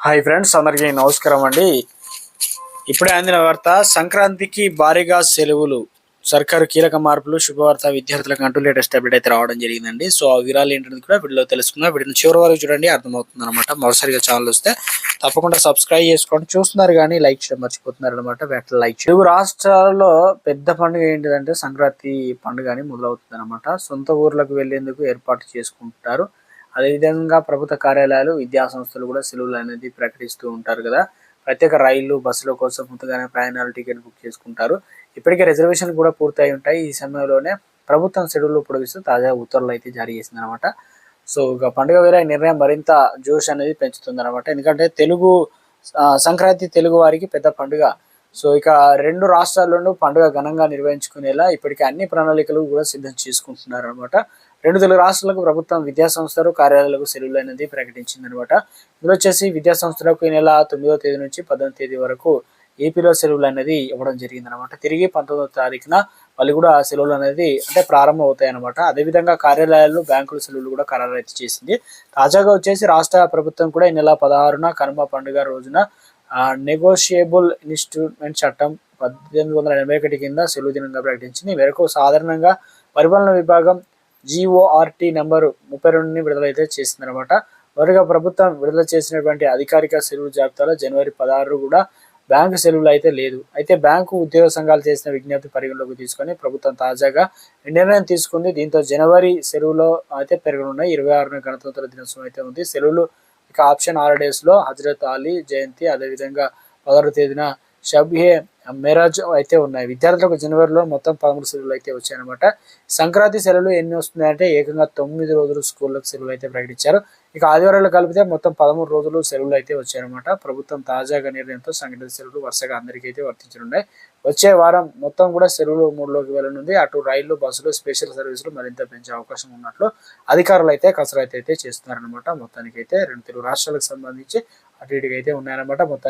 Hi friends అందరికీ నమస్కారం అండి. ఇప్పుడే అందిన వార్త సంక్రాంతికి భారీగా సెలవులు సర్కారు కీలక మార్పులు శుభవార్త విద్యార్థులకు అంటూ లేటెస్ట్ అప్డేట్ అయితే రావడం జరిగిందండి. సో ఆ వివరాలు ఏంటనేది కూడా వీడియోలో తెలుసుకుందాం. వీటిని చివరి వరకు చూడండి అర్థమవుతుంది అనమాట మరోసారిగా ఛానల్ వస్తే తప్పకుండా సబ్స్క్రైబ్ చేసుకోండి చూస్తున్నారు కానీ లైక్ చేయడం మర్చిపోతున్నారు అనమాట వెంటనే లైక్ చేయండి. తెలుగు రాష్ట్రాల్లో పెద్ద పండుగ ఏంటిదంటే సంక్రాంతి పండుగ అని మొదలవుతుంది అనమాట సొంత ఊర్లకు వెళ్ళేందుకు ఏర్పాటు చేసుకుంటారు అదేవిధంగా ప్రభుత్వ కార్యాలయాలు విద్యా సంస్థలు కూడా సెలవులు అనేది ప్రకటిస్తూ ఉంటారు కదా. ప్రత్యేక రైళ్ళు బస్సుల కోసం ముందుగానే ప్రయాణాలు టికెట్ బుక్ చేసుకుంటారు. ఇప్పటికే రిజర్వేషన్ కూడా పూర్తయి ఉంటాయి. ఈ సమయంలోనే ప్రభుత్వం సెలవులు పొడిగిస్తూ తాజా ఉత్తర్వులు అయితే జారీ చేసింది అనమాట సో ఇక పండుగ వేరే నిర్ణయం మరింత జోష్ అనేది పెంచుతుంది అనమాట ఎందుకంటే తెలుగు సంక్రాంతి తెలుగు వారికి పెద్ద పండుగ. సో ఇక రెండు రాష్ట్రాల్లోనూ పండుగ ఘనంగా నిర్వహించుకునేలా ఇప్పటికే అన్ని ప్రణాళికలు కూడా సిద్ధం చేసుకుంటున్నారు అనమాట రెండు తెలుగు రాష్ట్రాలకు ప్రభుత్వం విద్యా సంస్థలు కార్యాలయాలకు సెలవులు అనేది ప్రకటించింది అనమాట ఇందులో వచ్చేసి విద్యా సంస్థలకు ఈ నెల తొమ్మిదవ తేదీ నుంచి పద్దెనిమిది తేదీ వరకు ఏపీలో సెలవులు అనేది ఇవ్వడం జరిగింది అనమాట తిరిగి పంతొమ్మిదవ తారీఖున మళ్ళీ కూడా సెలవులు అనేది అంటే ప్రారంభం అవుతాయి అనమాట అదేవిధంగా కార్యాలయాలు బ్యాంకుల సెలవులు కూడా ఖరారు అయితే చేసింది. తాజాగా వచ్చేసి రాష్ట్ర ప్రభుత్వం కూడా ఈ నెల పదహారున కనుమ పండుగ రోజున నెగోషియబుల్ ఇన్స్ట్రుమెంట్ చట్టం పద్దెనిమిది వందల ఎనభై ఒకటి కింద సెలవు దినంగా ప్రకటించింది. ఈ మేరకు సాధారణంగా పరిపాలన విభాగం జిఓఆర్టీ నెంబరు ముప్పై రెండుని విడుదలైతే చేసిందనమాట మొదటిగా ప్రభుత్వం విడుదల చేసినటువంటి అధికారిక సెలవు జాబితాలో జనవరి పదహారు కూడా బ్యాంకు సెలవులు అయితే లేదు. అయితే బ్యాంకు ఉద్యోగ సంఘాలు చేసిన విజ్ఞప్తి పరిగణలోకి తీసుకొని ప్రభుత్వం తాజాగా నిర్ణయం తీసుకుంది. దీంతో జనవరి సెలవులో అయితే పెరగనున్నాయి ఇరవై ఆరున గణతంత్ర దినోత్సవం అయితే ఉంది. సెలవులు ఇక ఆప్షన్ హాలిడేస్లో హజరత్ అలీ జయంతి అదేవిధంగా పదహారు తేదీన షబ్హే మెరాజ్ అయితే ఉన్నాయి. విద్యార్థులకు జనవరిలో మొత్తం పదమూడు సెలవులు అయితే వచ్చాయన్నమాట. సంక్రాంతి సెలవులు ఎన్ని వస్తున్నాయంటే ఏకంగా తొమ్మిది రోజులు స్కూళ్ళకు సెలవులు అయితే ప్రకటించారు. ఇక ఆదివారాలు కలిపితే మొత్తం పదమూడు రోజులు సెలవులు అయితే వచ్చాయన్నమాట. ప్రభుత్వం తాజాగా నిర్ణయంతో సంక్రాంతి సెలవులు వరుసగా అందరికీ అయితే వర్తించనున్నాయి. వచ్చే వారం మొత్తం కూడా సెలవులు మూడులోకి వెళ్ళనుంది. అటు రైళ్ళు బస్సులు స్పెషల్ సర్వీసులు మరింత పెంచే అవకాశం ఉన్నట్లు అధికారులు అయితే కసరత్తు అయితే చేస్తున్నారనమాట మొత్తానికి అయితే రెండు తెలుగు రాష్ట్రాలకు సంబంధించి అటు ఇటుకైతే ఉన్నాయన్నమాట. మొత్తం